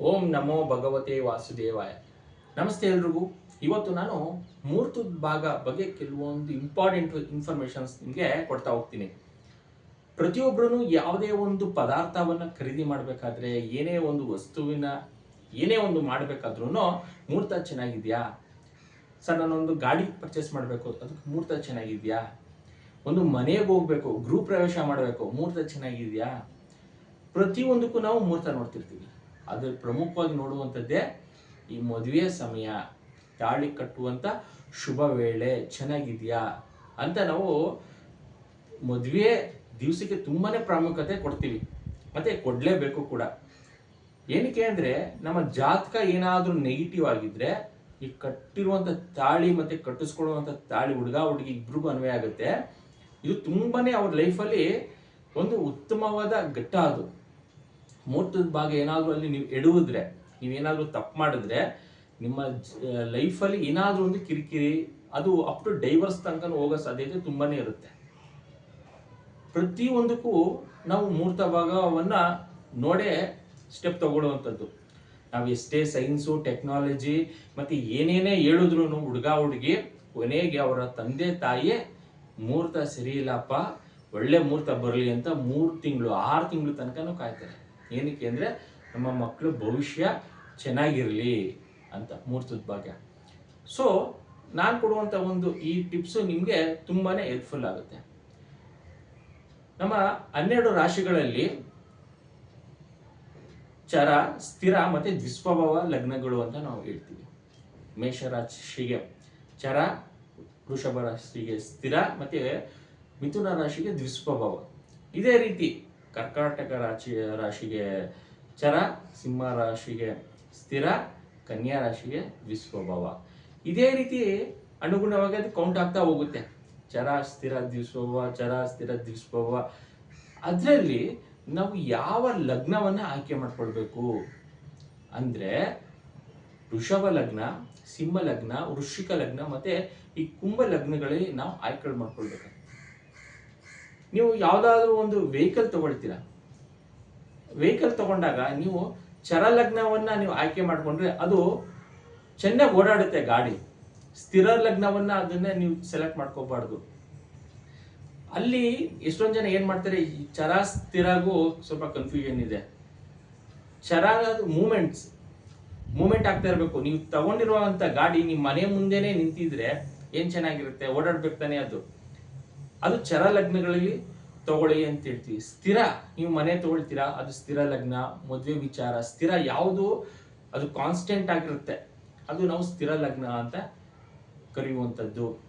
ಓಂ ನಮೋ ಭಗವತೆ ವಾಸುದೇವಾಯ. ನಮಸ್ತೆ ಎಲ್ರಿಗೂ. ಇವತ್ತು ನಾನು ಮೂರ್ತದ ಭಾಗ ಬಗ್ಗೆ ಕೆಲವೊಂದು ಇಂಪಾರ್ಟೆಂಟ್ ಇನ್ಫಾರ್ಮೇಶನ್ಸ್ ನಿಮಗೆ ಕೊಡ್ತಾ ಹೋಗ್ತೀನಿ. ಪ್ರತಿಯೊಬ್ಬರೂ ಯಾವುದೇ ಒಂದು ಪದಾರ್ಥವನ್ನು ಖರೀದಿ ಮಾಡಬೇಕಾದ್ರೆ, ಏನೇ ಒಂದು ವಸ್ತುವಿನ, ಏನೇ ಒಂದು ಮಾಡಬೇಕಾದ್ರೂ ಮೂರ್ತ ಚೆನ್ನಾಗಿದೆಯಾ? ಸರ್, ನಾನೊಂದು ಗಾಡಿ ಪರ್ಚೇಸ್ ಮಾಡಬೇಕು. ಅದಕ್ಕೆ ಮೂರ್ತ ಚೆನ್ನಾಗಿದೆಯಾ? ಒಂದು ಮನೆಗೆ ಹೋಗ್ಬೇಕು, ಗೃಹ ಪ್ರವೇಶ ಮಾಡಬೇಕು, ಮೂರ್ತ ಚೆನ್ನಾಗಿದೆಯಾ? ಪ್ರತಿಯೊಂದಕ್ಕೂ ನಾವು ಮೂರ್ತ ನೋಡ್ತಿರ್ತೀವಿ. ಅದು ಪ್ರಮುಖವಾಗಿ ನೋಡುವಂಥದ್ದೇ ಈ ಮದುವೆಯ ಸಮಯ, ತಾಳಿ ಕಟ್ಟುವಂಥ ಶುಭ ವೇಳೆ, ಚೆನ್ನಾಗಿದೆಯಾ ಅಂತ ನಾವು ಮದುವೆ ದಿವಸಕ್ಕೆ ತುಂಬಾನೇ ಪ್ರಾಮುಖ್ಯತೆ ಕೊಡ್ತೀವಿ. ಮತ್ತೆ ಕೊಡಲೇಬೇಕು ಕೂಡ. ಏನಕ್ಕೆ ಅಂದರೆ ನಮ್ಮ ಜಾತಕ ಏನಾದರೂ ನೆಗೆಟಿವ್ ಆಗಿದ್ರೆ ಈ ಕಟ್ಟಿರುವಂಥ ತಾಳಿ ಮತ್ತೆ ಕಟ್ಟಿಸ್ಕೊಳ್ಳುವಂಥ ತಾಳಿ, ಹುಡುಗ, ಹುಡುಗಿ ಇಬ್ರಿಗೂ ಅನ್ವಯ ಆಗುತ್ತೆ. ಇದು ತುಂಬಾನೇ ಅವ್ರ ಲೈಫಲ್ಲಿ ಒಂದು ಉತ್ತಮವಾದ ಘಟ್ಟ ಅದು. ಮುಹೂರ್ತದ ಭಾಗ ಏನಾದರೂ ಅಲ್ಲಿ ನೀವು ಎಡುವುದ್ರೆ ನೀವೇನಾದರೂ ತಪ್ಪು ಮಾಡಿದ್ರೆ, ನಿಮ್ಮ ಲೈಫಲ್ಲಿ ಏನಾದರೂ ಒಂದು ಕಿರಿಕಿರಿ, ಅದು ಅಪ್ ಟು ಡೈವರ್ಸ್ ತನಕ ಹೋಗೋ ಸಾಧ್ಯತೆ ತುಂಬಾನೇ ಇರುತ್ತೆ. ಪ್ರತಿಯೊಂದಕ್ಕೂ ನಾವು ಮೂರ್ತ ಭಾಗವನ್ನ ನೋಡೇ ಸ್ಟೆಪ್ ತಗೊಳ್ಳುವಂಥದ್ದು. ನಾವು ಎಷ್ಟೇ ಸೈನ್ಸು ಟೆಕ್ನಾಲಜಿ ಮತ್ತೆ ಏನೇನೇ ಹೇಳಿದ್ರು ಹುಡುಗ, ಹುಡುಗಿ, ಕೊನೆಗೆ ಅವರ ತಂದೆ, ತಾಯಿಯೇ ಮುಹೂರ್ತ ಸರಿ ಇಲ್ಲಪ್ಪ, ಒಳ್ಳೆ ಮುಹೂರ್ತ ಬರಲಿ ಅಂತ ಮೂರು ತಿಂಗಳು, ಆರು ತಿಂಗಳು ತನಕನೂ ಕಾಯ್ತಾರೆ. ಏನಕ್ಕೆ ಅಂದರೆ ನಮ್ಮ ಮಕ್ಕಳು ಭವಿಷ್ಯ ಚೆನ್ನಾಗಿರಲಿ ಅಂತ ಮೂರ್ತದ ಭಾಗ್ಯ. ಸೊ ನಾನು ಕೊಡುವಂಥ ಒಂದು ಈ ಟಿಪ್ಸು ನಿಮಗೆ ತುಂಬಾ ಹೆಲ್ಪ್ಫುಲ್ ಆಗುತ್ತೆ. ನಮ್ಮ ಹನ್ನೆರಡು ರಾಶಿಗಳಲ್ಲಿ ಚರ, ಸ್ಥಿರ ಮತ್ತೆ ದ್ವಿಸ್ವಭಾವ ಲಗ್ನಗಳು ಅಂತ ನಾವು ಹೇಳ್ತೀವಿ. ಮೇಷರಾಶಿಗೆ ಚರ, ವೃಷಭ ರಾಶಿಗೆ ಸ್ಥಿರ ಮತ್ತೆ ಮಿಥುನ ರಾಶಿಗೆ ದ್ವಿಸ್ವಭಾವ. ಇದೇ ರೀತಿ ಕರ್ಕಾಟಕ ರಾಶಿ, ರಾಶಿಗೆ ಚರ, ಸಿಂಹ ರಾಶಿಗೆ ಸ್ಥಿರ, ಕನ್ಯಾ ರಾಶಿಗೆ ದ್ವಿಸ್ವಭಾವ ಇದೇ ರೀತಿ ಅನುಗುಣವಾಗಿ ಅದು ಕೌಂಟ್ ಆಗ್ತಾ ಹೋಗುತ್ತೆ. ಚರ, ಸ್ಥಿರ, ದ್ವಿಸ್ವಭಾವ, ಚರ, ಸ್ಥಿರ, ದ್ವಿಸ್ವಭಾವ. ಅದರಲ್ಲಿ ನಾವು ಯಾವ ಲಗ್ನವನ್ನ ಆಯ್ಕೆ ಮಾಡ್ಕೊಳ್ಬೇಕು? ಅಂದ್ರೆ ವೃಷಭ ಲಗ್ನ, ಸಿಂಹ ಲಗ್ನ, ವೃಶ್ಚಿಕ ಲಗ್ನ ಮತ್ತೆ ಈ ಕುಂಭ ಲಗ್ನಗಳಲ್ಲಿ ನಾವು ಆಯ್ಕೆ ಮಾಡ್ಕೊಳ್ಬೇಕು. ನೀವು ಯಾವುದಾದ್ರೂ ಒಂದು ವೆಹಿಕಲ್ ತಗೊಳ್ತೀರಾ? ವೆಹಿಕಲ್ ತಗೊಂಡಾಗ ನೀವು ಚರ ಲಗ್ನವನ್ನ ನೀವು ಆಯ್ಕೆ ಮಾಡಿಕೊಂಡ್ರೆ ಅದು ಚೆನ್ನಾಗಿ ಓಡಾಡುತ್ತೆ ಗಾಡಿ. ಸ್ಥಿರ ಲಗ್ನವನ್ನ ಅದನ್ನೇ ನೀವು ಸೆಲೆಕ್ಟ್ ಮಾಡ್ಕೋಬಾರ್ದು. ಅಲ್ಲಿ ಎಷ್ಟೊಂದು ಜನ ಏನು ಮಾಡ್ತಾರೆ, ಈ ಚರ ಸ್ಥಿರಗೂ ಸ್ವಲ್ಪ ಕನ್ಫ್ಯೂಷನ್ ಇದೆ. ಚರ ಮೂಮೆಂಟ್ಸ್ ಮೂಮೆಂಟ್ ಆಗ್ತಾ ಇರಬೇಕು. ನೀವು ತಗೊಂಡಿರುವಂತ ಗಾಡಿ ನಿಮ್ಮ ಮನೆ ಮುಂದೆನೆ ನಿಂತಿದ್ರೆ ಏನು ಚೆನ್ನಾಗಿರುತ್ತೆ? ಓಡಾಡ್ಬೇಕು ತಾನೇ ಅದು. ಅದು ಚರ ಲಗ್ನಗಳಲ್ಲಿ ತಗೊಳ್ಳಿ ಅಂತ ಹೇಳ್ತೀವಿ. ಸ್ಥಿರ, ನೀವು ಮನೆ ತಗೊಳ್ತೀರಾ, ಅದು ಸ್ಥಿರ ಲಗ್ನ, ಮದುವೆ ವಿಚಾರ, ಸ್ಥಿರ ಯಾವುದು, ಅದು ಕಾನ್ಸ್ಟೆಂಟ್ ಆಗಿರುತ್ತೆ. ಅದು ನಾವು ಸ್ಥಿರ ಲಗ್ನ ಅಂತ ಕರೆಯುವಂಥದ್ದು.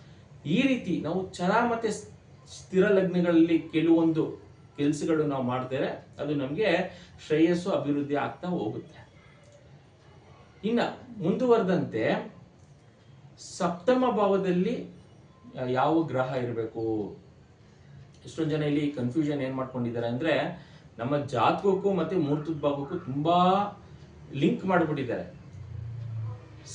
ಈ ರೀತಿ ನಾವು ಚರ ಮತ್ತೆ ಸ್ಥಿರ ಲಗ್ನಗಳಲ್ಲಿ ಕೆಲವೊಂದು ಕೆಲಸಗಳು ನಾವು ಮಾಡಿದರೆ ಅದು ನಮಗೆ ಶ್ರೇಯಸ್ಸು ಅಭಿವೃದ್ಧಿ ಆಗ್ತಾ ಹೋಗುತ್ತೆ. ಇನ್ನ ಮುಂದುವರೆದಂತೆ ಸಪ್ತಮ ಭಾವದಲ್ಲಿ ಯಾವ ಗ್ರಹ ಇರಬೇಕು? ಎಷ್ಟೊಂದು ಜನ ಇಲ್ಲಿ ಕನ್ಫ್ಯೂಷನ್ ಏನ್ ಮಾಡ್ಕೊಂಡಿದ್ದಾರೆ ಅಂದ್ರೆ, ನಮ್ಮ ಜಾತಕಕ್ಕೂ ಮತ್ತೆ ಮೂರ್ತದ ಭಾಗಕ್ಕೂ ತುಂಬಾ ಲಿಂಕ್ ಮಾಡಿಬಿಟ್ಟಿದ್ದಾರೆ.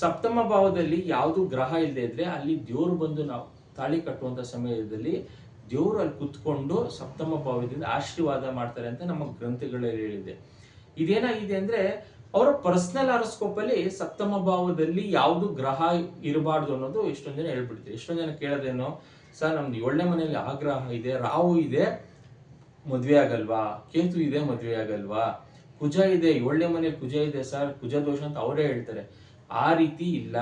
ಸಪ್ತಮ ಭಾವದಲ್ಲಿ ಯಾವುದು ಗ್ರಹ ಇಲ್ಲದೆ ಇದ್ದರೆ ಅಲ್ಲಿ ದೇವರು ಬಂದು ನಾವು ತಾಳಿ ಕಟ್ಟುವಂತ ಸಮಯದಲ್ಲಿ ದೇವರು ಅಲ್ಲಿ ಕುತ್ಕೊಂಡು ಸಪ್ತಮ ಭಾವದಿಂದ ಆಶೀರ್ವಾದ ಮಾಡ್ತಾರೆ ಅಂತ ನಮ್ಮ ಗ್ರಂಥಗಳಲ್ಲಿ ಹೇಳಿದೆ. ಇದೇನಾಗಿದೆ ಅಂದ್ರೆ ಅವರ ಪರ್ಸನಲ್ ಆರೋಸ್ಕೋಪ್ ಅಲ್ಲಿ ಸಪ್ತಮ ಭಾವದಲ್ಲಿ ಯಾವುದು ಗ್ರಹ ಇರಬಾರ್ದು ಅನ್ನೋದು ಎಷ್ಟೊಂದು ಜನ ಹೇಳ್ಬಿಡ್ತೀವಿ ಎಷ್ಟೊಂದು ಜನ ಕೇಳೋದೇನು ಸರ್, ನಮ್ದು ಏಳನೇ ಮನೆಯಲ್ಲಿ ಆ ಗ್ರಹ ಇದೆ, ರಾಹು ಇದೆ, ಮದ್ವೆ ಆಗಲ್ವಾ? ಕೇತು ಇದೆ, ಮದ್ವೆ ಆಗಲ್ವಾ? ಕುಜ ಇದೆ, ಏಳನೇ ಮನೆ ಕುಜ ಇದೆ, ಸರ್, ಕುಜ ದೋಷ ಅಂತ ಅವರೇ ಹೇಳ್ತಾರೆ. ಆ ರೀತಿ ಇಲ್ಲ.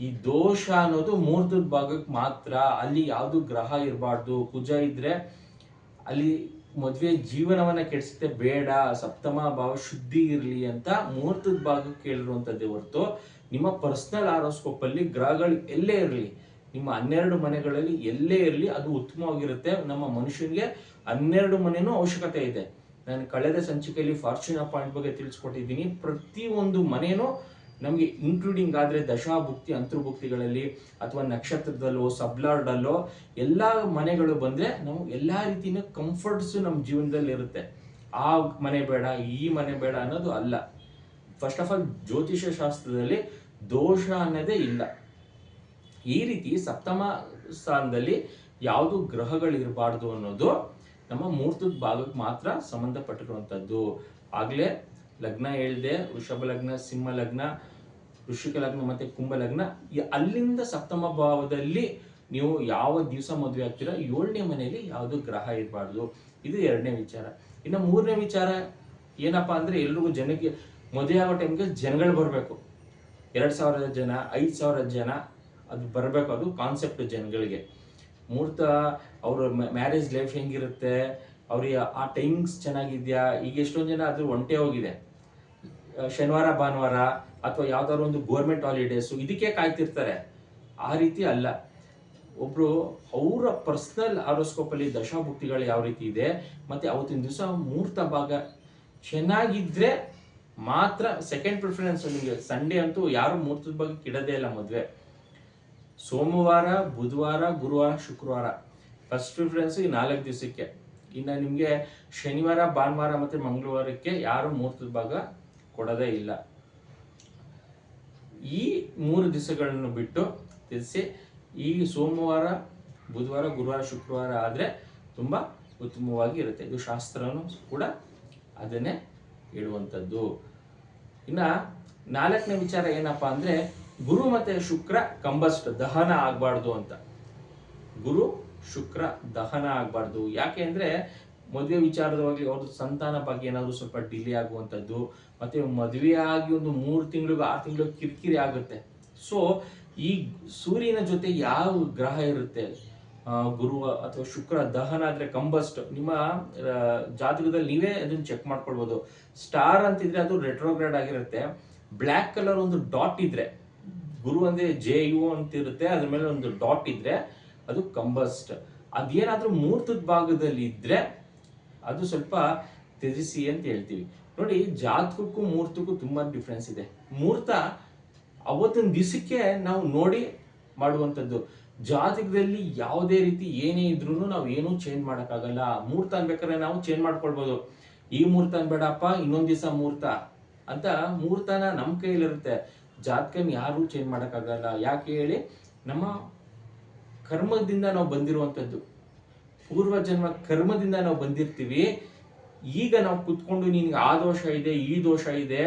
ಈ ದೋಷ ಅನ್ನೋದು ಮೂರ್ತದ ಭಾಗಕ್ಕೆ ಮಾತ್ರ. ಅಲ್ಲಿ ಯಾವುದು ಗ್ರಹ ಇರಬಾರ್ದು, ಕುಜ ಇದ್ರೆ ಅಲ್ಲಿ ಮದ್ವೆ ಜೀವನವನ್ನ ಕೆಡಿಸುತ್ತೆ. ಬೇಡ, ಸಪ್ತಮ ಭಾವ ಶುದ್ಧಿ ಇರಲಿ ಅಂತ ಮುಹೂರ್ತದ ಭಾಗಕ್ಕೆ ಕೇಳಿರುವಂಥದ್ದೇ ಹೊರತು ನಿಮ್ಮ ಪರ್ಸನಲ್ ಆರೋಸ್ಕೋಪ್ ಅಲ್ಲಿ ಗ್ರಹಗಳು ಎಲ್ಲೇ ಇರಲಿ, ನಿಮ್ಮ ಹನ್ನೆರಡು ಮನೆಗಳಲ್ಲಿ ಎಲ್ಲೇ ಇರಲಿ ಅದು ಉತ್ತಮವಾಗಿರುತ್ತೆ. ನಮ್ಮ ಮನುಷ್ಯನಿಗೆ ಹನ್ನೆರಡು ಮನೆನೂ ಅವಶ್ಯಕತೆ ಇದೆ. ನಾನು ಕಳೆದ ಸಂಚಿಕೆಯಲ್ಲಿ ಫಾರ್ಚುನರ್ ಪಾಯಿಂಟ್ ಬಗ್ಗೆ ತಿಳಿಸ್ಕೊಟ್ಟಿದ್ದೀನಿ. ಪ್ರತಿಯೊಂದು ಮನೆನೂ ನಮಗೆ ಇನ್ಕ್ಲೂಡಿಂಗ್ ಆದರೆ ದಶಾಭುಕ್ತಿ, ಅಂತರ್ಭುಕ್ತಿಗಳಲ್ಲಿ ಅಥವಾ ನಕ್ಷತ್ರದಲ್ಲೋ, ಸಬ್ಲಾರ್ಡಲ್ಲೋ ಎಲ್ಲ ಮನೆಗಳು ಬಂದರೆ ನಾವು ಎಲ್ಲ ರೀತಿಯ ಕಂಫರ್ಟ್ಸು ನಮ್ಮ ಜೀವನದಲ್ಲಿ ಇರುತ್ತೆ. ಆ ಮನೆ ಬೇಡ, ಈ ಮನೆ ಬೇಡ ಅನ್ನೋದು ಅಲ್ಲ. ಫಸ್ಟ್ ಆಫ್ ಆಲ್ ಜ್ಯೋತಿಷ ಶಾಸ್ತ್ರದಲ್ಲಿ ದೋಷ ಅನ್ನೋದೇ ಇಲ್ಲ. ಈ ರೀತಿ ಸಪ್ತಮ ಸ್ಥಾನದಲ್ಲಿ ಯಾವುದು ಗ್ರಹಗಳಿರಬಾರ್ದು ಅನ್ನೋದು ನಮ್ಮ ಮೂರ್ತದ ಭಾಗಕ್ಕೆ ಮಾತ್ರ ಸಂಬಂಧಪಟ್ಟಿರುವಂಥದ್ದು. ಆಗಲೇ ಲಗ್ನ ಹೇಳಿದೆ, ವೃಷಭ ಲಗ್ನ, ಸಿಂಹ ಲಗ್ನ ವೃಶ್ಚಿಕ ಲಗ್ನ ಮತ್ತೆ ಕುಂಭ ಲಗ್ನ ಅಲ್ಲಿಂದ ಸಪ್ತಮ ಭಾವದಲ್ಲಿ ನೀವು ಯಾವ ದಿವಸ ಮದುವೆ ಆಗ್ತೀರಾ ಏಳನೇ ಮನೆಯಲ್ಲಿ ಯಾವುದು ಗ್ರಹ ಇರಬಾರ್ದು. ಇದು ಎರಡನೇ ವಿಚಾರ. ಇನ್ನು ಮೂರನೇ ವಿಚಾರ ಏನಪ್ಪಾ ಅಂದ್ರೆ ಎಲ್ರಿಗೂ ಜನಕ್ಕೆ ಮದುವೆ ಆಗೋ ಟೈಮ್ಗೆ ಜನಗಳು ಬರಬೇಕು. ಎರಡು ಸಾವಿರ ಜನ, ಐದು ಸಾವಿರ ಜನ ಅದು ಬರಬೇಕು, ಅದು ಕಾನ್ಸೆಪ್ಟ್ ಜನಗಳಿಗೆ. ಮೂರ್ತ ಅವ್ರ ಮ್ಯಾರೇಜ್ ಲೈಫ್ ಹೆಂಗಿರುತ್ತೆ, ಅವ್ರಿಗೆ ಆ ಟೈಮಿಂಗ್ಸ್ ಚೆನ್ನಾಗಿದ್ಯಾ, ಈಗ ಎಷ್ಟೊಂದು ಜನ ಅದು ಒಂಟೆ ಹೋಗಿದೆ. ಶನಿವಾರ, ಭಾನುವಾರ ಅಥವಾ ಯಾವ್ದಾದ್ರು ಒಂದು ಗೋರ್ಮೆಂಟ್ ಹಾಲಿಡೇಸು ಇದಕ್ಕೆ ಕಾಯ್ತಿರ್ತಾರೆ. ಆ ರೀತಿ ಅಲ್ಲ. ಒಬ್ರು ಅವರ ಪರ್ಸನಲ್ ಆರೋಸ್ಕೋಪಲ್ಲಿ ದಶಾಭುಕ್ತಿಗಳು ಯಾವ ರೀತಿ ಇದೆ, ಮತ್ತೆ ಅವತ್ತಿನ ದಿವಸ ಮುಹೂರ್ತ ಭಾಗ ಚೆನ್ನಾಗಿದ್ರೆ ಮಾತ್ರ ಸೆಕೆಂಡ್ ಪ್ರಿಫರೆನ್ಸ್ ನಿಮಗೆ ಸಂಡೇ ಅಂತೂ ಯಾರು ಮುಹೂರ್ತದ ಬಗ್ಗೆ ಕಿಡದೇ ಇಲ್ಲ ಮದುವೆ. ಸೋಮವಾರ, ಬುಧವಾರ, ಗುರುವಾರ, ಶುಕ್ರವಾರ. ಫಸ್ಟ್ ಪ್ರಿಫರೆನ್ಸ್ ಈ ನಾಲ್ಕು ದಿವಸಕ್ಕೆ. ಇನ್ನು ನಿಮಗೆ ಶನಿವಾರ, ಭಾನುವಾರ ಮತ್ತು ಮಂಗಳವಾರಕ್ಕೆ ಯಾರು ಮುಹೂರ್ತದ ಭಾಗ ಕೊಡೋದೇ ಇಲ್ಲ. ಈ ಮೂರು ದಿವಸಗಳನ್ನು ಬಿಟ್ಟು ತಿಳಿಸಿ, ಈ ಸೋಮವಾರ, ಬುಧವಾರ, ಗುರುವಾರ, ಶುಕ್ರವಾರ ಆದರೆ ತುಂಬ ಉತ್ತಮವಾಗಿ ಇರುತ್ತೆ. ಇದು ಶಾಸ್ತ್ರನೂ ಕೂಡ ಅದನ್ನೇ ಹೇಳುವಂಥದ್ದು. ಇನ್ನು ನಾಲ್ಕನೇ ವಿಚಾರ ಏನಪ್ಪಾ ಅಂದರೆ, ಗುರು ಮತ್ತು ಶುಕ್ರ ಕಂಬಸ್ಟ್ ದಹನ ಆಗಬಾರ್ದು ಅಂತ. ಗುರು, ಶುಕ್ರ, ದಹನ ಆಗಬಾರ್ದು. ಯಾಕೆ ಅಂದರೆ ಮದುವೆ ವಿಚಾರದವಾಗಲಿ ಅವ್ರದ್ದು ಸಂತಾನ ಬಗ್ಗೆ ಏನಾದರೂ ಸ್ವಲ್ಪ ಡಿಲೇ ಆಗುವಂಥದ್ದು, ಮತ್ತೆ ಮದುವೆ ಆಗಿ ಒಂದು ಮೂರು ತಿಂಗಳಿಗೂ ಆರು ತಿಂಗಳು ಕಿರಿಕಿರಿ ಆಗುತ್ತೆ. ಸೊ ಈ ಸೂರ್ಯನ ಜೊತೆ ಯಾವ ಗ್ರಹ ಇರುತ್ತೆ? ಗುರು ಅಥವಾ ಶುಕ್ರ, ದಹನ ಆದ್ರೆ ಕಂಬಸ್ಟ್. ನಿಮ್ಮ ಜಾತಕದಲ್ಲಿ ನೀವೇ ಅದನ್ನ ಚೆಕ್ ಮಾಡ್ಕೊಳ್ಬೋದು. ಸ್ಟಾರ್ ಅಂತಿದ್ರೆ ಅದು ರೆಟ್ರೋಗ್ರೇಡ್ ಆಗಿರುತ್ತೆ. ಬ್ಲ್ಯಾಕ್ ಕಲರ್ ಒಂದು ಡಾಟ್ ಇದ್ರೆ, ಗುರು ಅಂದರೆ ಜೆ ಯು ಅಂತ ಇರುತ್ತೆ ಅದ್ರ ಮೇಲೆ ಒಂದು ಡಾಟ್ ಇದ್ರೆ ಅದು ಕಂಬಸ್ಟ್. ಅದೇನಾದ್ರೂ ಮೂರ್ತದ ಭಾಗದಲ್ಲಿ ಇದ್ರೆ ಅದು ಸ್ವಲ್ಪ ತ್ಯಜಿಸಿ ಅಂತ ಹೇಳ್ತೀವಿ. ನೋಡಿ, ಜಾತಕಕ್ಕೂ ಮುಹೂರ್ತಕ್ಕೂ ತುಂಬಾ ಡಿಫ್ರೆನ್ಸ್ ಇದೆ. ಮುಹೂರ್ತ ಅವತ್ತಿನ ದಿವಸಕ್ಕೆ ನಾವು ನೋಡಿ ಮಾಡುವಂಥದ್ದು. ಜಾತಕದಲ್ಲಿ ಯಾವುದೇ ರೀತಿ ಏನೇ ಇದ್ರೂ ನಾವು ಏನೂ ಚೇಂಜ್ ಮಾಡೋಕ್ಕಾಗಲ್ಲ. ಮುಹೂರ್ತ ಅನ್ಬೇಕಾದ್ರೆ ನಾವು ಚೇಂಜ್ ಮಾಡ್ಕೊಳ್ಬೋದು. ಈ ಮುಹೂರ್ತ ಅನ್ಬೇಡಪ್ಪ, ಇನ್ನೊಂದು ದಿವಸ ಮುಹೂರ್ತ ಅಂತ ಮುಹೂರ್ತನ ನಮ್ಮ ಕೈಯಲ್ಲಿರುತ್ತೆ. ಜಾತಕನ ಯಾರೂ ಚೇಂಜ್ ಮಾಡೋಕ್ಕಾಗಲ್ಲ. ಯಾಕೆ ಹೇಳಿ, ನಮ್ಮ ಕರ್ಮದಿಂದ ನಾವು ಬಂದಿರುವಂಥದ್ದು. ಪೂರ್ವ ಜನ್ಮ ಕರ್ಮದಿಂದ ನಾವು ಬಂದಿರ್ತೀವಿ. ಈಗ ನಾವು ಕುತ್ಕೊಂಡು ನಿನ್ಗೆ ಆ ದೋಷ ಇದೆ, ಈ ದೋಷ ಇದೆ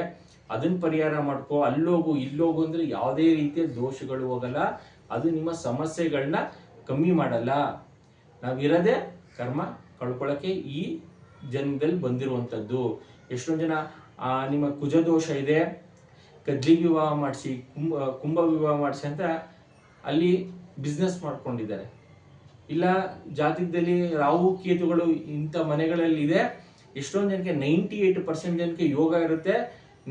ಅದನ್ನ ಪರಿಹಾರ ಮಾಡ್ಕೋ. ಅಲ್ಲೋಗು, ಇಲ್ಲೋಗು ಅಂದ್ರೆ ಯಾವುದೇ ರೀತಿಯ ದೋಷಗಳು ಹೋಗಲ್ಲ. ಅದು ನಿಮ್ಮ ಸಮಸ್ಯೆಗಳನ್ನ ಕಮ್ಮಿ ಮಾಡಲ್ಲ. ನಾವಿರದೆ ಕರ್ಮ ಕಳ್ಕೊಳಕ್ಕೆ ಈ ಜನ್ಮದಲ್ಲಿ ಬಂದಿರುವಂಥದ್ದು. ಎಷ್ಟೊಂದು ಜನ ನಿಮ್ಮ ಕುಜ ದೋಷ ಇದೆ. ಕದ್ಲಿ ವಿವಾಹ ಮಾಡಿಸಿ, ಕುಂಭ ಕುಂಭ ವಿವಾಹ ಮಾಡಿಸಿ ಅಂತ ಅಲ್ಲಿ ಬಿಸ್ನೆಸ್ ಮಾಡ್ಕೊಂಡಿದ್ದಾರೆ. ಇಲ್ಲ ಜಾತಿದಲ್ಲಿ ರಾಹು ಕೇತುಗಳು ಇಂಥ ಮನೆಗಳಲ್ಲಿ ಇದೆ ಎಷ್ಟೊಂದು ಜನಕ್ಕೆ ನೈಂಟಿ ಏಟ್ ಪರ್ಸೆಂಟ್ ಜನಕ್ಕೆ ಯೋಗ ಇರುತ್ತೆ.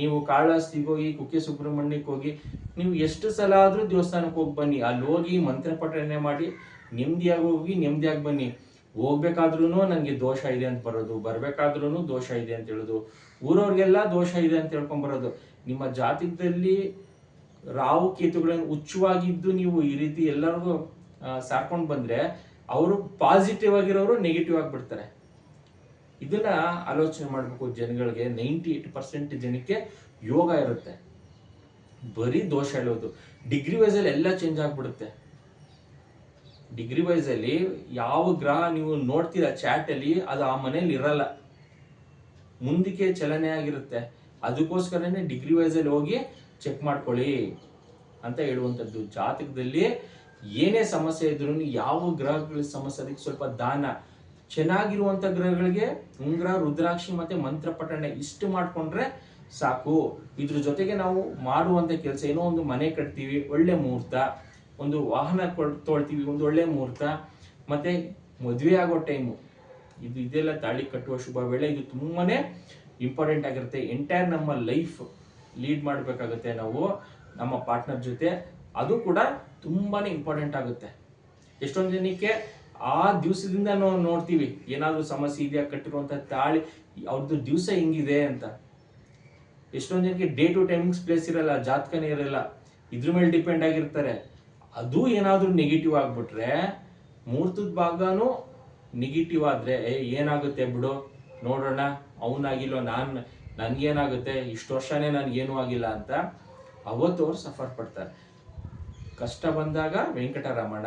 ನೀವು ಕಾಳಹಸ್ತಿಗೆ ಹೋಗಿ, ಕುಕ್ಕೆ ಸುಬ್ರಹ್ಮಣ್ಯಕ್ಕೆ ಹೋಗಿ, ನೀವು ಎಷ್ಟು ಸಲ ಆದರೂ ದೇವಸ್ಥಾನಕ್ಕೆ ಹೋಗಿ ಬನ್ನಿ. ಅಲ್ಲಿ ಹೋಗಿ ಮಂತ್ರ ಪಠನೆ ಮಾಡಿ, ನೆಮ್ಮದಿಯಾಗಿ ಹೋಗಿ, ನೆಮ್ಮದಿಯಾಗಿ ಬನ್ನಿ. ಹೋಗ್ಬೇಕಾದ್ರೂ ನನಗೆ ದೋಷ ಇದೆ ಅಂತ ಬರೋದು. ಬರಬೇಕಾದ್ರೂ ದೋಷ ಇದೆ ಅಂತ ಹೇಳೋದು. ಊರವ್ರಿಗೆಲ್ಲ ದೋಷ ಇದೆ ಅಂತ ಹೇಳ್ಕೊಂಬರೋದು ನಿಮ್ಮ ಜಾತಿದಲ್ಲಿ ರಾವು ಕೇತುಗಳನ್ನು ಹುಚ್ಚುವಾಗಿದ್ದು ನೀವು ಈ ರೀತಿ ಎಲ್ಲರಿಗೂ ಸಾರ್ಕೊಂಡು ಬಂದ್ರೆ ಅವರು ಪಾಸಿಟಿವ್ ಆಗಿರೋರು ನೆಗೆಟಿವ್ ಆಗಿಬಿಡ್ತಾರೆ. ಇದನ್ನ ಆಲೋಚನೆ ಮಾಡಬೇಕು ಜನಗಳಿಗೆ. ನೈಂಟಿ ಏಟ್ ಪರ್ಸೆಂಟ್ ಜನಕ್ಕೆ ಯೋಗ ಇರುತ್ತೆ. ಬರೀ ದೋಷ ಹೇಳೋದು. ಡಿಗ್ರಿ ವೈಸ್ ಅಲ್ಲಿ ಎಲ್ಲ ಚೇಂಜ್ ಆಗ್ಬಿಡುತ್ತೆ. ಡಿಗ್ರಿ ವೈಸ್ ಅಲ್ಲಿ ಯಾವ ಗ್ರಹ ನೀವು ನೋಡ್ತೀರಾ ಚಾಟ್ ಅಲ್ಲಿ, ಅದು ಆ ಮನೇಲಿ ಇರಲ್ಲ. ಮುಂದಕ್ಕೆ ಚಲನೆ ಆಗಿರುತ್ತೆ. ಅದಕ್ಕೋಸ್ಕರನೇ ಡಿಗ್ರಿ ವೈಸ್ ಅಲ್ಲಿ ಹೋಗಿ ಚೆಕ್ ಮಾಡ್ಕೊಳ್ಳಿ ಅಂತ ಹೇಳುವಂಥದ್ದು. ಜಾತಕದಲ್ಲಿ ಏನೇ ಸಮಸ್ಯೆ ಇದ್ರೂ ಯಾವ ಗ್ರಹಗಳ ಸಮಸ್ಯೆ ಅದಕ್ಕೆ ಸ್ವಲ್ಪ ದಾನ. ಚೆನ್ನಾಗಿರುವಂತ ಗ್ರಹಗಳಿಗೆ ಉಂಗ್ರ, ರುದ್ರಾಕ್ಷಿ ಮತ್ತೆ ಮಂತ್ರ ಪಠಣೆ ಇಷ್ಟು ಮಾಡ್ಕೊಂಡ್ರೆ ಸಾಕು. ಇದ್ರ ಜೊತೆಗೆ ನಾವು ಮಾಡುವಂತ ಕೆಲಸ, ಏನೋ ಒಂದು ಮನೆ ಕಟ್ತೀವಿ, ಒಳ್ಳೆ ಮುಹೂರ್ತ, ಒಂದು ವಾಹನ ತೊಳ್ತೀವಿ, ಒಂದು ಒಳ್ಳೆ ಮುಹೂರ್ತ, ಮತ್ತೆ ಮದುವೆ ಆಗೋ ಟೈಮು. ಇದು ಇದೆಲ್ಲ ತಾಳಿ ಕಟ್ಟುವ ಶುಭ. ವೇಳೆ ಇದು ತುಂಬಾನೇ ಇಂಪಾರ್ಟೆಂಟ್ ಆಗಿರುತ್ತೆ. ಎಂಟೈರ್ ನಮ್ಮ ಲೈಫ್ ಲೀಡ್ ಮಾಡಬೇಕಾಗುತ್ತೆ ನಾವು, ನಮ್ಮ ಪಾರ್ಟ್ನರ್ ಜೊತೆ. ಅದು ಕೂಡ ತುಂಬಾ ಇಂಪಾರ್ಟೆಂಟ್ ಆಗುತ್ತೆ. ಎಷ್ಟೊಂದು ಜನಕ್ಕೆ ಆ ದಿವಸದಿಂದ ನಾವು ನೋಡ್ತೀವಿ, ಏನಾದ್ರೂ ಸಮಸ್ಯೆ ಇದೆಯಾ, ಕಟ್ಟಿರುವಂತ ತಾಳಿ ಅವ್ರದ್ದು ದಿವಸ ಹಿಂಗಿದೆ ಅಂತ. ಎಷ್ಟೊಂದು ಜನಕ್ಕೆ ಡೇ ಟು ಟೈಮಿಂಗ್ಸ್ ಪ್ಲೇಸ್ ಇರಲ್ಲ, ಜಾತಕನೇ ಇರಲ್ಲ, ಇದ್ರ ಮೇಲೆ ಡಿಪೆಂಡ್ ಆಗಿರ್ತಾರೆ. ಅದು ಏನಾದ್ರೂ ನೆಗೆಟಿವ್ ಆಗಿಬಿಟ್ರೆ ಮುಹೂರ್ತದ ಭಾಗನೂ ನೆಗೆಟಿವ್ ಆದ್ರೆ, ಏ, ಏನಾಗುತ್ತೆ ಬಿಡು, ನೋಡೋಣ ಅವನಾಗಿಲ್ಲೋ ನಾನು, ನನ್ಗೇನಾಗುತ್ತೆ, ಇಷ್ಟು ವರ್ಷನೇ ನನ್ಗೇನೂ ಆಗಿಲ್ಲ ಅಂತ ಅವತ್ತು ಅವ್ರು ಸಫರ್ ಪಡ್ತಾರೆ. ಕಷ್ಟ ಬಂದಾಗ ವೆಂಕಟರಮಣ,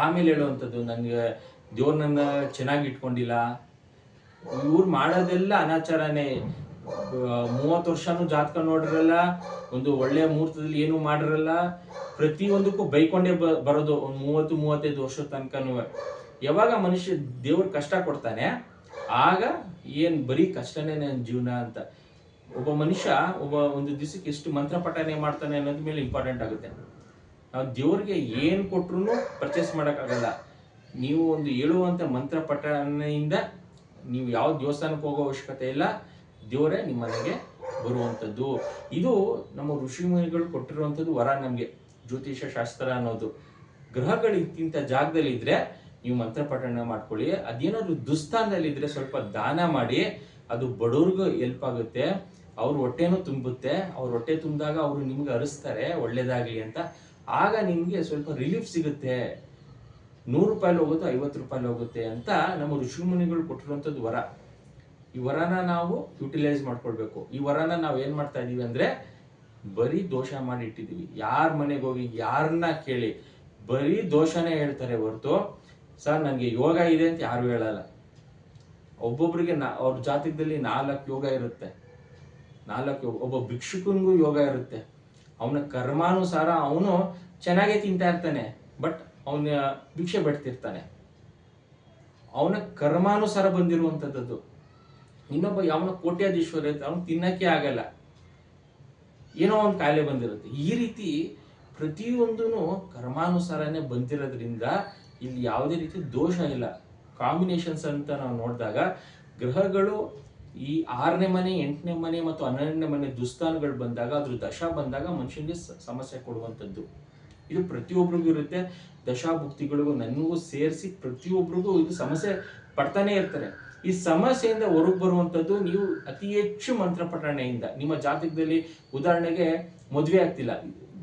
ಆಮೇಲೆ ಹೇಳುವಂಥದ್ದು, ನನಗೆ ದೇವ್ರು ನನ್ನ ಚೆನ್ನಾಗಿ ಇಟ್ಕೊಂಡಿಲ್ಲ. ಇವ್ರು ಮಾಡೋದೆಲ್ಲ ಅನಾಚಾರನೇ ಮೂವತ್ತು ವರ್ಷನೂ ಜಾತಕ ನೋಡಿರಲ್ಲ, ಒಂದು ಒಳ್ಳೆಯ ಮುಹೂರ್ತದಲ್ಲಿ ಏನು ಮಾಡಿರಲ್ಲ. ಪ್ರತಿಯೊಂದಕ್ಕೂ ಬೈಕೊಂಡೇ ಬರೋದು ಒಂದು ಮೂವತ್ತು, ಮೂವತ್ತೈದು ವರ್ಷದ ತನಕನೂ. ಯಾವಾಗ ಮನುಷ್ಯ ದೇವ್ರ ಕಷ್ಟ ಕೊಡ್ತಾನೆ, ಆಗ ಏನು ಬರೀ ಕಷ್ಟನೇ ನನ್ನ ಜೀವನ ಅಂತ. ಒಬ್ಬ ಮನುಷ್ಯ ಒಬ್ಬ ಒಂದು ದಿವಸಕ್ಕೆ ಎಷ್ಟು ಮಂತ್ರ ಪಠನೆ ಮಾಡ್ತಾನೆ ಅನ್ನೋದ್ ಮೇಲೆ ಇಂಪಾರ್ಟೆಂಟ್ ಆಗುತ್ತೆ. ನಾವು ದೇವ್ರಿಗೆ ಏನ್ ಕೊಟ್ರು ಪರ್ಚೇಸ್ ಮಾಡೋಕ್ಕಾಗಲ್ಲ. ನೀವು ಒಂದು ಹೇಳುವಂತ ಮಂತ್ರ ಪಠನೆಯಿಂದ ನೀವು ಯಾವ ದೇವಸ್ಥಾನಕ್ಕೆ ಹೋಗೋ ಅವಶ್ಯಕತೆ ಇಲ್ಲ. ದೇವರೇ ನಿಮ್ಮ ಮನೆಗೆ ಬರುವಂಥದ್ದು ಇದು ನಮ್ಮ ಋಷಿಮುನಿಗಳು ಕೊಟ್ಟಿರುವಂಥದ್ದು ವರ ನಮಗೆ. ಜ್ಯೋತಿಷ ಶಾಸ್ತ್ರ ಅನ್ನೋದು. ಗ್ರಹಗಳು ಇಂತಿಂಥ ಜಾಗದಲ್ಲಿ ಇದ್ರೆ ನೀವು ಮಂತ್ರ ಪಠಣ ಮಾಡ್ಕೊಳ್ಳಿ. ಅದೇನಾದ್ರು ದುಸ್ಥಾನದಲ್ಲಿ ಇದ್ರೆ ಸ್ವಲ್ಪ ದಾನ ಮಾಡಿ, ಅದು ಬಡವ್ರಿಗೂ ಹೆಲ್ಪ್ ಆಗುತ್ತೆ. ಅವ್ರ ಹೊಟ್ಟೆನೂ ತುಂಬುತ್ತೆ, ಅವ್ರ ಹೊಟ್ಟೆ ತುಂಬಿದಾಗ ಅವರು ನಿಮ್ಗೆ ಅರಿಸ್ತಾರೆ, ಒಳ್ಳೇದಾಗ್ಲಿ ಅಂತ. ಆಗ ನಿಮಗೆ ಸ್ವಲ್ಪ ರಿಲೀಫ್ ಸಿಗುತ್ತೆ. ನೂರು ರೂಪಾಯಿ ಹೋಗುತ್ತೆ, ಐವತ್ತು ರೂಪಾಯಿ ಹೋಗುತ್ತೆ ಅಂತ ನಮ್ಮ ಋಷಿಮುನಿಗಳು ಕೊಟ್ಟಿರುವಂಥದ್ದು ವರ. ಈ ವರನ ನಾವು ಯುಟಿಲೈಸ್ ಮಾಡ್ಕೊಳ್ಬೇಕು. ಈ ವರನ ನಾವು ಏನು ಮಾಡ್ತಾ ಇದ್ದೀವಿ ಅಂದ್ರೆ, ಬರೀ ದೋಷ ಮಾಡಿ ಇಟ್ಟಿದೀವಿ ಯಾರ ಮನೆಗೆ ಹೋಗಿ ಯಾರನ್ನ ಕೇಳಿ, ಬರೀ ದೋಷನೇ ಹೇಳ್ತಾರೆ ಹೊರತು, ಸರ್, ನನಗೆ ಯೋಗ ಇದೆ ಅಂತ ಯಾರು ಹೇಳಲ್ಲ. ಒಬ್ಬೊಬ್ರಿಗೆ ನಾ, ಅವ್ರ ಜಾತಕದಲ್ಲಿ ನಾಲ್ಕು ಯೋಗ ಇರುತ್ತೆ. ನಾಲ್ಕು ಒಬ್ಬ ಭಿಕ್ಷುಕನಿಗೂ ಯೋಗ ಇರುತ್ತೆ. ಅವನ ಕರ್ಮಾನುಸಾರ ಅವನು ಚೆನ್ನಾಗೇ ತಿಂತಾ ಇರ್ತಾನೆ, ಬಟ್ ಅವನ ಭಿಕ್ಷೆ ಬಿಡ್ತಿರ್ತಾನೆ. ಅವನ ಕರ್ಮಾನುಸಾರ ಬಂದಿರುವಂಥದ್ದು ಇನ್ನೊಬ್ಬ ಯಾವನ ಕೋಟ್ಯಾಧೀಶ್ವರ ಇರುತ್ತೆ ಅವನು ತಿನ್ನಕ್ಕೆ ಆಗಲ್ಲ. ಏನೋ ಒಂದು ಕಾಯಿಲೆ ಬಂದಿರುತ್ತೆ. ಈ ರೀತಿ ಪ್ರತಿಯೊಂದೂ ಕರ್ಮಾನುಸಾರನೇ ಬಂದಿರೋದ್ರಿಂದ ಇಲ್ಲಿ ಯಾವುದೇ ರೀತಿ ದೋಷ ಇಲ್ಲ. ಕಾಂಬಿನೇಷನ್ಸ್ ಅಂತ ನಾವು ನೋಡಿದಾಗ, ಗ್ರಹಗಳು ಈ ಆರನೇ ಮನೆ, ಎಂಟನೇ ಮನೆ ಮತ್ತು ಹನ್ನೆರಡನೇ ಮನೆ ದುಸ್ಥಾನಗಳು ಬಂದಾಗ ಅದ್ರ ದಶ ಬಂದಾಗ ಮನುಷ್ಯನಿಗೆ ಸಮಸ್ಯೆ ಕೊಡುವಂಥದ್ದು. ಇದು ಪ್ರತಿಯೊಬ್ಬರಿಗೂ ಇರುತ್ತೆ. ದಶಾಭುಕ್ತಿಗಳಿಗೂ ನನಗೂ ಸೇರಿಸಿ ಪ್ರತಿಯೊಬ್ಬರಿಗೂ ಇದು ಸಮಸ್ಯೆ ಪಡ್ತಾನೆ ಇರ್ತಾರೆ. ಈ ಸಮಸ್ಯೆಯಿಂದ ಹೊರಗೆ ಬರುವಂಥದ್ದು ನೀವು ಅತಿ ಹೆಚ್ಚು ಮಂತ್ರ ಪಠಣೆಯಿಂದ ನಿಮ್ಮ ಜಾತಕದಲ್ಲಿ ಉದಾಹರಣೆಗೆ ಮದುವೆ ಆಗ್ತಿಲ್ಲ.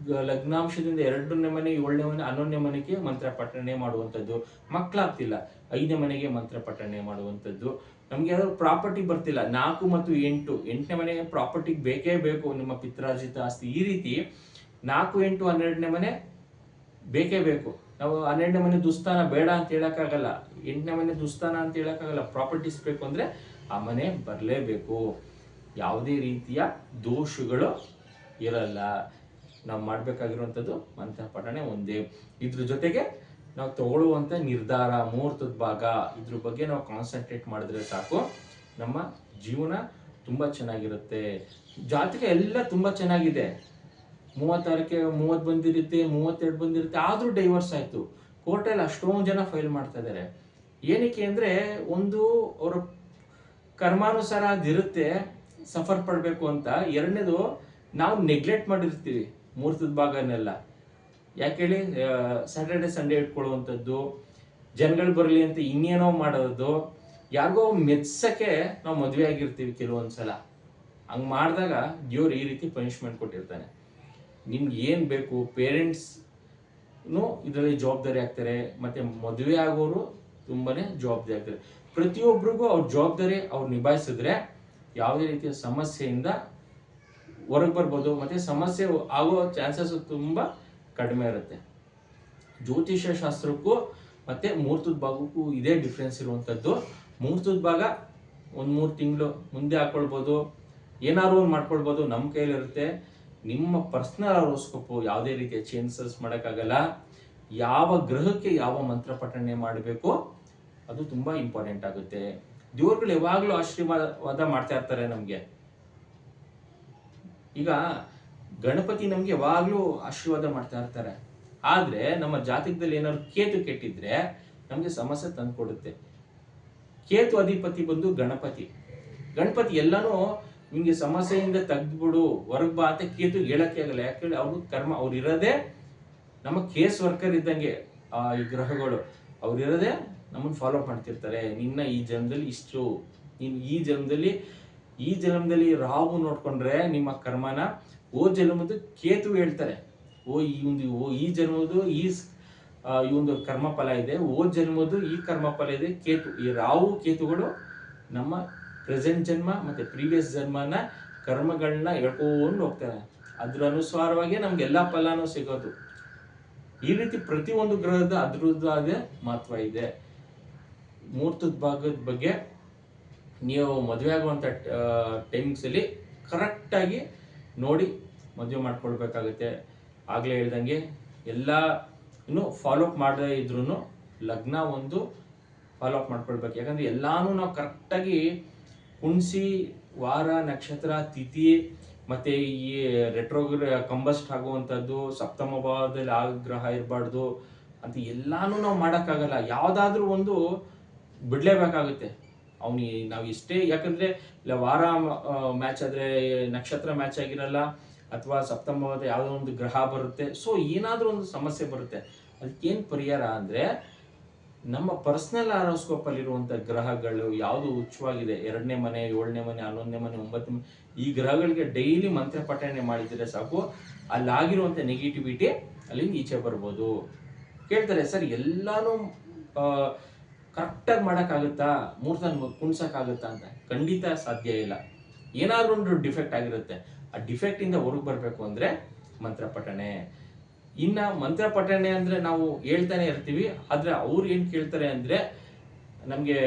ಲಗ್ನಾಂಶದಿಂದ ಎರಡನೇ ಮನೆ, ಏಳನೇ ಮನೆ, ಹನ್ನೊಂದನೇ ಮನೆಗೆ ಮಂತ್ರ ಪಠಣೆ ಮಾಡುವಂಥದ್ದು. ಮಕ್ಕಳಾಗ್ತಿಲ್ಲ ಐದನೇ ಮನೆಗೆ ಮಂತ್ರ ಪಠಣೆ ಮಾಡುವಂಥದ್ದು. ನಮ್ಗೆ ಯಾವ್ದಾದ್ರು ಪ್ರಾಪರ್ಟಿ ಬರ್ತಿಲ್ಲ. ನಾಲ್ಕು ಮತ್ತು ಎಂಟು. ಎಂಟನೇ ಮನೆ ಪ್ರಾಪರ್ಟಿ ಬೇಕೇ ಬೇಕು. ನಿಮ್ಮ ಪಿತ್ರಾರ್ಜಿತ ಆಸ್ತಿ ಈ ರೀತಿ ನಾಲ್ಕು, ಎಂಟು, ಹನ್ನೆರಡನೇ ಮನೆ ಬೇಕೇ ಬೇಕು. ನಾವು ಹನ್ನೆರಡನೇ ಮನೆ ದುಸ್ಥಾನ ಬೇಡ ಅಂತ ಹೇಳೋಕ್ಕಾಗಲ್ಲ. ಎಂಟನೇ ಮನೆ ದುಸ್ಥಾನ ಅಂತ ಹೇಳೋಕ್ಕಾಗಲ್ಲ. ಪ್ರಾಪರ್ಟೀಸ್ ಬೇಕು ಅಂದ್ರೆ ಆ ಮನೆ ಬರಲೇಬೇಕು. ಯಾವುದೇ ರೀತಿಯ ದೋಷಗಳು ಇರಲ್ಲ. ನಾವು ಮಾಡಬೇಕಾಗಿರುವಂಥದ್ದು ಮಂತ್ರ ಪಠಣೆ ಒಂದೇ. ಇದ್ರ ಜೊತೆಗೆ ನಾವು ತಗೊಳ್ಳುವಂಥ ನಿರ್ಧಾರ, ಮುಹೂರ್ತದ ಭಾಗ, ಇದ್ರ ಬಗ್ಗೆ ನಾವು ಕಾನ್ಸಂಟ್ರೇಟ್ ಮಾಡಿದ್ರೆ ಸಾಕು. ನಮ್ಮ ಜೀವನ ತುಂಬ ಚೆನ್ನಾಗಿರುತ್ತೆ. ಜಾತಕ ಎಲ್ಲ ತುಂಬ ಚೆನ್ನಾಗಿದೆ. ಮೂವತ್ತಾರಕ್ಕೆ ಮೂವತ್ತು ಬಂದಿರುತ್ತೆ, ಮೂವತ್ತೆರಡು ಬಂದಿರುತ್ತೆ, ಆದರೂ ಡೈವರ್ಸ್ ಆಯಿತು. ಕೋರ್ಟಲ್ಲಿ ಅಷ್ಟೊಂದು ಜನ ಫೈಲ್ ಮಾಡ್ತಾ ಇದ್ದಾರೆ ಏನಕ್ಕೆ ಅಂದರೆ ಒಂದು ಅವರ ಕರ್ಮಾನುಸಾರ ಅದಿರುತ್ತೆ, ಸಫರ್ ಪಡಬೇಕು ಅಂತ. ಎರಡನೇದು, ನಾವು ನೆಗ್ಲೆಕ್ಟ್ ಮಾಡಿರ್ತೀವಿ, ಮುಹೂರ್ತದ ಭಾಗನೆಲ್ಲ. ಯಾಕೆ ಹೇಳಿ ಸ್ಯಾಟರ್ಡೆ ಸಂಡೇ ಇಟ್ಕೊಳ್ಳುವಂಥದ್ದು, ಜನಗಳು ಬರಲಿ ಅಂತ ಇನ್ನೇನೋ ಮಾಡೋದು, ಯಾರಿಗೋ ಮೆಚ್ಚಕ್ಕೆ ನಾವು ಮದುವೆ ಆಗಿರ್ತೀವಿ ಕೆಲವೊಂದ್ಸಲ. ಹಂಗೆ ಮಾಡಿದಾಗ ದೇವ್ರು ಈ ರೀತಿ ಪನಿಷ್ಮೆಂಟ್ ಕೊಟ್ಟಿರ್ತಾನೆ. ನಿಮ್ಗೆ ಏನು ಬೇಕು ಪೇರೆಂಟ್ಸ್ನು ಇದರಲ್ಲಿ ಜವಾಬ್ದಾರಿ ಆಗ್ತಾರೆ, ಮತ್ತೆ ಮದುವೆ ಆಗೋರು ತುಂಬಾ ಜವಾಬ್ದಾರಿ ಆಗ್ತಾರೆ. ಪ್ರತಿಯೊಬ್ಬರಿಗೂ ಅವ್ರ ಜವಾಬ್ದಾರಿ ಅವ್ರು ನಿಭಾಯಿಸಿದ್ರೆ ಯಾವುದೇ ರೀತಿಯ ಸಮಸ್ಯೆಯಿಂದ ಹೊರಗೆ ಬರ್ಬೋದು, ಮತ್ತೆ ಸಮಸ್ಯೆ ಆಗೋ ಚಾನ್ಸಸ್ ತುಂಬಾ ಕಡಿಮೆ ಇರುತ್ತೆ. ಜ್ಯೋತಿಷ್ಯ ಶಾಸ್ತ್ರಕ್ಕೂ ಮತ್ತೆ ಮುಹೂರ್ತದ ಭಾಗಕ್ಕೂ ಇದೇ ಡಿಫ್ರೆನ್ಸ್ ಇರುವಂಥದ್ದು ಮುಹೂರ್ತದ ಭಾಗ ಒಂದು ಮೂರು ತಿಂಗಳು ಮುಂದೆ ಹಾಕ್ಕೊಳ್ಬೋದು ಏನಾದ್ರು ಒಂದು ಮಾಡ್ಕೊಳ್ಬೋದು ನಮ್ಮ ಕೈಲಿರುತ್ತೆ ನಿಮ್ಮ ಪರ್ಸ್ನಲ್ ಆರೋಸ್ಕೋಪು ಯಾವುದೇ ರೀತಿಯ ಚೇಂಜಸ್ ಮಾಡೋಕ್ಕಾಗಲ್ಲ. ಯಾವ ಗ್ರಹಕ್ಕೆ ಯಾವ ಮಂತ್ರ ಪಠಣೆ ಮಾಡಬೇಕು, ಅದು ತುಂಬಾ ಇಂಪಾರ್ಟೆಂಟ್ ಆಗುತ್ತೆ. ದೇವ್ರುಗಳು ಯಾವಾಗಲೂ ಆಶೀರ್ವಾದ ಮಾಡ್ತಾ ಇರ್ತಾರೆ ನಮಗೆ. ಈಗ ಗಣಪತಿ ನಮ್ಗೆ ಯಾವಾಗ್ಲೂ ಆಶೀರ್ವಾದ ಮಾಡ್ತಾ ಇರ್ತಾರೆ. ಆದ್ರೆ ನಮ್ಮ ಜಾತಕದಲ್ಲಿ ಏನಾದ್ರು ಕೇತು ಕೆಟ್ಟಿದ್ರೆ ನಮ್ಗೆ ಸಮಸ್ಯೆ ತಂದ್ಕೊಡುತ್ತೆ ಕೇತು ಅಧಿಪತಿ ಬಂದು ಗಣಪತಿ. ಗಣಪತಿ ಎಲ್ಲನೂ ನಿಮ್ಗೆ ಸಮಸ್ಯೆಯಿಂದ ತೆಗ್ದ್ಬಿಡು, ಹೊರಗ್ ಬಾ ಅಂತ ಕೇತು ಹೇಳಕ್ಕೆ ಆಗಲ್ಲ. ಯಾಕಂದ್ರೆ ಅವ್ರ ಕರ್ಮ, ಅವ್ರು ನಮ್ಮ ಕೇಸ್ ವರ್ಕರ್ ಇದ್ದಂಗೆ, ಆ, ಈ ಗ್ರಹಗಳು. ಅವ್ರು ಇರೋದೇ ನಮ್ಮನ್ನ ಫಾಲೋ ಮಾಡ್ತಿರ್ತಾರೆ. ನಿನ್ನ ಈ ಜನ್ಮದಲ್ಲಿ ಇಷ್ಟು, ನೀನ್ ಈ ಜನ್ಮದಲ್ಲಿ ಈ ಜನ್ಮದಲ್ಲಿ ರಾಹು ನೋಡ್ಕೊಂಡ್ರೆ ನಿಮ್ಮ ಕರ್ಮನ ಓ ಜನ್ಮದ ಕೇತು ಹೇಳ್ತಾರೆ. ಓ ಈ ಒಂದು, ಓ ಈ ಜನ್ಮದು ಈ ಈ ಒಂದು ಕರ್ಮ ಫಲ ಇದೆ. ಓ ಜನ್ಮದು ಈ ಕರ್ಮಫಲ ಇದೆ. ಕೇತು, ಈ ರಾವು ಕೇತುಗಳು ನಮ್ಮ ಪ್ರೆಸೆಂಟ್ ಜನ್ಮ ಮತ್ತೆ ಪ್ರೀವಿಯಸ್ ಜನ್ಮನ ಕರ್ಮಗಳನ್ನ ಹೇಳ್ಕೊಂಡು ಹೋಗ್ತಾರೆ. ಅದ್ರ ಅನುಸಾರವಾಗಿ ನಮ್ಗೆ ಎಲ್ಲಾ ಫಲನೂ ಸಿಗೋದು. ಈ ರೀತಿ ಪ್ರತಿಯೊಂದು ಗ್ರಹದ ಅದ್ರದ್ದಾದ ಮಹತ್ವ ಇದೆ. ಮುಹೂರ್ತದ ಭಾಗದ ಬಗ್ಗೆ ನೀವು ಮದುವೆ ಆಗುವಂಥ ಟೈಮ್ಸಲ್ಲಿ ಕರೆಕ್ಟಾಗಿ ನೋಡಿ ಮದುವೆ ಮಾಡ್ಕೊಳ್ಬೇಕಾಗುತ್ತೆ. ಆಗಲೇ ಹೇಳ್ದಂಗೆ ಎಲ್ಲ ಇನ್ನು ಫಾಲೋಅಪ್ ಮಾಡದೇ ಇದ್ರೂ ಲಗ್ನ ಒಂದು ಫಾಲೋಅಪ್ ಮಾಡ್ಕೊಳ್ಬೇಕು. ಯಾಕಂದ್ರೆ ಎಲ್ಲಾನು ನಾವು ಕರೆಕ್ಟಾಗಿ ಕುಣಿಸಿ ವಾರ, ನಕ್ಷತ್ರ, ತಿಥಿ ಮತ್ತೆ ಈ ರೆಟ್ರೋಗ್ರ ಕಂಬಸ್ಟ್ ಆಗುವಂಥದ್ದು ಸಪ್ತಮ ಭಾವದಲ್ಲಿ ಆಗ್ರಹ ಗ್ರಹ ಇರಬಾರ್ದು ಅಂತ ಎಲ್ಲಾನು ನಾವು ಮಾಡೋಕ್ಕಾಗಲ್ಲ. ಯಾವುದಾದ್ರೂ ಒಂದು ಬಿಡಲೇಬೇಕಾಗುತ್ತೆ. ಅವನಿ ನಾವು ಇಷ್ಟೇ ಯಾಕಂದ್ರೆ ವಾರ ಮ್ಯಾಚ್ ಆದ್ರೆ ನಕ್ಷತ್ರ ಮ್ಯಾಚ್ ಆಗಿರಲ್ಲ. ಅಥವಾ ಸಪ್ತಮವಾದ ಯಾವುದೋ ಒಂದು ಗ್ರಹ ಬರುತ್ತೆ. ಸೊ ಏನಾದರೂ ಒಂದು ಸಮಸ್ಯೆ ಬರುತ್ತೆ. ಅದಕ್ಕೇನು ಪರಿಹಾರ ಅಂದರೆ, ನಮ್ಮ ಪರ್ಸ್ನಲ್ ಆರೋಸ್ಕೋಪಲ್ಲಿರುವಂಥ ಗ್ರಹಗಳು ಯಾವುದು ಉಚ್ಚವಾಗಿದೆ ಎರಡನೇ ಮನೆ, ಏಳನೇ ಮನೆ, ಹನ್ನೊಂದನೇ ಮನೆ, ಒಂಬತ್ತನೇ ಮನೆ, ಈ ಗ್ರಹಗಳಿಗೆ ಡೈಲಿ ಮಂತ್ರ ಪಠಣೆ ಮಾಡಿದರೆ ಸಾಕು. ಅಲ್ಲಾಗಿರುವಂತ ನೆಗೆಟಿವಿಟಿ ಅಲ್ಲಿಂದ ಈಚೆ ಬರ್ಬೋದು. ಕೇಳ್ತಾರೆ, ಸರ್, ಎಲ್ಲಾನು ಕರೆಕ್ಟಾಗಿ ಮಾಡೋಕ್ಕಾಗುತ್ತಾ? ಮೂರ್ತನ ಕುಣ್ಸೋಕ್ಕಾಗುತ್ತಾ? ಅಂತ. ಖಂಡಿತ ಸಾಧ್ಯ ಇಲ್ಲ. ಏನಾದರೂ ಒಂದು ಡಿಫೆಕ್ಟ್ ಆಗಿರುತ್ತೆ. ಆ ಡಿಫೆಕ್ಟ್ ಇಂದ ಹೊರಗೆ ಬರಬೇಕು ಅಂದ್ರೆ ಮಂತ್ರ ಪಠಣೆ. ಇನ್ನ ಮಂತ್ರ ಪಠಣೆ ಅಂದ್ರೆ ನಾವು ಹೇಳ್ತಾನೆ ಇರ್ತೀವಿ, ಆದ್ರೆ ಅವ್ರು ಏನು ಕೇಳ್ತಾರೆ ಅಂದ್ರೆ ನಮಗೆ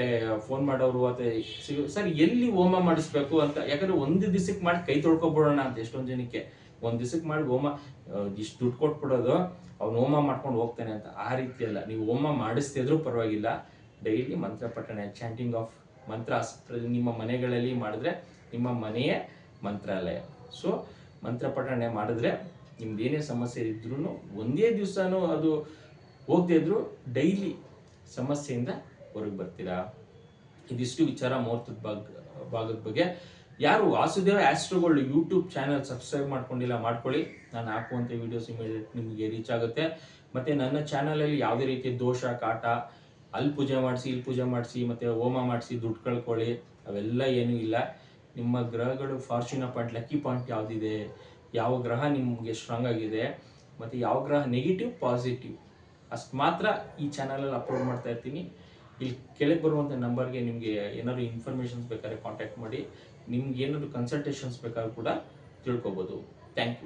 ಫೋನ್ ಮಾಡೋರು ಅಥವಾ ಸರ್ ಎಲ್ಲಿ ಹೋಮ ಮಾಡಿಸ್ಬೇಕು ಅಂತ, ಯಾಕಂದ್ರೆ ಒಂದು ದಿವಸಕ್ಕೆ ಮಾಡಿ ಕೈ ತೊಳ್ಕೊಬಿಡೋಣ ಅಂತ ಎಷ್ಟೊಂದು ಜನಕ್ಕೆ. ಒಂದು ದಿವಸಕ್ಕೆ ಮಾಡಿ ಹೋಮ ಇಷ್ಟು ದುಡ್ಡು ಕೊಟ್ಬಿಡೋದು, ಅವ್ನು ಹೋಮ ಮಾಡ್ಕೊಂಡು ಹೋಗ್ತಾನೆ ಅಂತ ಆ ರೀತಿ ಅಲ್ಲ. ನೀವು ಹೋಮ ಮಾಡಿಸ್ತಿದ್ರು ಪರವಾಗಿಲ್ಲ. ಡೈಲಿ ಮಂತ್ರ ಪಠಣೆ ಚಾಂಟಿಂಗ್ ಆಫ್ ಮಂತ್ರ ನಿಮ್ಮ ಮನೆಗಳಲ್ಲಿ ಮಾಡಿದ್ರೆ ನಿಮ್ಮ ಮನೆಯೇ ಮಂತ್ರಾಲಯ. ಸೊ ಮಂತ್ರ ಪಠಣೆ ಮಾಡಿದ್ರೆ ನಿಮ್ದು ಏನೇ ಸಮಸ್ಯೆ ಇದ್ರೂ ಒಂದೇ ದಿವಸನೂ ಅದು ಹೋಗದೆ ಇದ್ರು ಡೈಲಿ ಸಮಸ್ಯೆಯಿಂದ ಹೊರಗೆ ಬರ್ತೀರಾ? ಇದಿಷ್ಟು ವಿಚಾರ ಮುಹೂರ್ತದ ಭಾಗ, ಭಾಗದ ಬಗ್ಗೆ. ಯಾರು ವಾಸುದೇವ ಆಸ್ಟ್ರೋಗಳು ಯೂಟ್ಯೂಬ್ ಚಾನಲ್ ಸಬ್ಸ್ಕ್ರೈಬ್ ಮಾಡ್ಕೊಂಡಿಲ್ಲ ಮಾಡ್ಕೊಳ್ಳಿ. ನಾನು ಹಾಕುವಂಥ ವಿಡಿಯೋಸ್ ಇಮಿಡಿಯೇಟ್ ನಿಮಗೆ ರೀಚ್ ಆಗುತ್ತೆ. ಮತ್ತೆ ನನ್ನ ಚಾನಲಲ್ಲಿ ಯಾವುದೇ ರೀತಿಯ ದೋಷ, ಕಾಟ, ಅಲ್ಲಿ ಪೂಜೆ ಮಾಡಿಸಿ, ಇಲ್ಲಿ ಪೂಜೆ ಮಾಡಿಸಿ, ಮತ್ತೆ ಹೋಮ ಮಾಡಿಸಿ ದುಡ್ಡು ಕಳ್ಕೊಳ್ಳಿ. ಅವೆಲ್ಲ ಏನೂ ಇಲ್ಲ. ನಿಮ್ಮ ಗ್ರಹಗಳು ಫಾರ್ಚ್ಯೂನ್ ಪಾಯಿಂಟ್, ಲಕ್ಕಿ ಪಾಯಿಂಟ್ ಯಾವುದಿದೆ? ಯಾವ ಗ್ರಹ ನಿಮಗೆ ಸ್ಟ್ರಾಂಗ್ ಆಗಿದೆ? ಮತ್ತು ಯಾವ ಗ್ರಹ ನೆಗೆಟಿವ್ ಪಾಸಿಟಿವ್ ಅಷ್ಟು ಮಾತ್ರ ಈ ಚಾನಲಲ್ಲಿ ಅಪ್ಲೋಡ್ ಮಾಡ್ತಾ ಇರ್ತೀನಿ. ಇಲ್ಲಿ ಕೆಳಗೆ ಬರುವಂಥ ನಂಬರ್ಗೆ ನಿಮಗೆ ಏನಾದ್ರು ಇನ್ಫಾರ್ಮೇಷನ್ಸ್ ಬೇಕಾದ್ರೆ ಕಾಂಟ್ಯಾಕ್ಟ್ ಮಾಡಿ. ನಿಮ್ಗೆ ಏನಾದರೂ ಕನ್ಸಲ್ಟೇಷನ್ಸ್ ಬೇಕಾದ್ರೂ ಕೂಡ ತಿಳ್ಕೊಬೋದು. Thank you